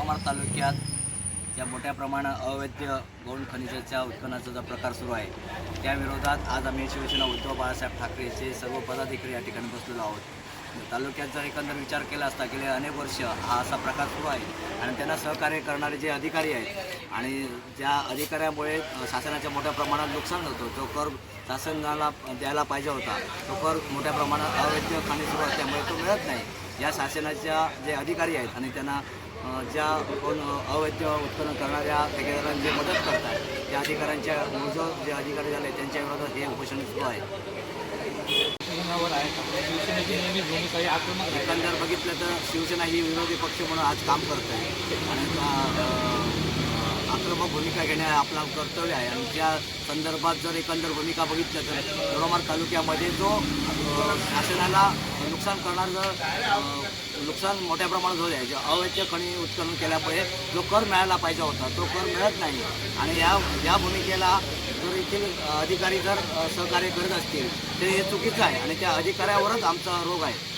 दोडामार्ग तालुक्यात ज्या मोठ्या प्रमाणात अवैध गौण खनिजाच्या उत्खननाचा जो प्रकार सुरू आहे त्याविरोधात आज आम्ही शिवसेना उद्धव बाळासाहेब ठाकरेचे सर्व पदाधिकारी या ठिकाणी बसलेलो आहोत. तालुक्यात जर एकंदर विचार केला असता गेले अनेक वर्ष हा असा प्रकार सुरू आहे आणि त्यांना सहकार्य करणारे जे अधिकारी आहेत आणि ज्या अधिकाऱ्यामुळे शासनाच्या मोठ्या प्रमाणात नुकसान होतं तो कर शासनाला द्यायला पाहिजे होता. तो कर मोठ्या प्रमाणात अवैध खनिज सुरू असल्यामुळे तो मिळत नाही. या शासनाच्या जे अधिकारी आहेत आणि त्यांना ज्या कोण अवैध उत्खनन करणाऱ्या ठेकेदारांना जे मदत करतात त्या अधिकाऱ्यांच्या मूळ जे अधिकारी झाले त्यांच्या विरोधात हे उपोषण सुरू आहे. एकंदर बघितलं तर शिवसेना ही विरोधी पक्ष म्हणून आज काम करत आहे. आणि भूमिका घेणे आपला कर्तव्य आहे. आणि त्या संदर्भात जर एकंदर भूमिका बघितलं तर दोडामार्ग तालुक्यामध्ये जो शासनाला नुकसान करणार जर नुकसान मोठ्या प्रमाणात होत आहे जे अवैध खणी उत्खनन केल्यामुळे जो कर मिळायला पाहिजे होता तो कर मिळत नाही. आणि या या भूमिकेला जर येथील अधिकारी जर सहकार्य करत असतील तर हे चुकीचं आहे. आणि त्या अधिकाऱ्यावरच आमचा रोग आहे.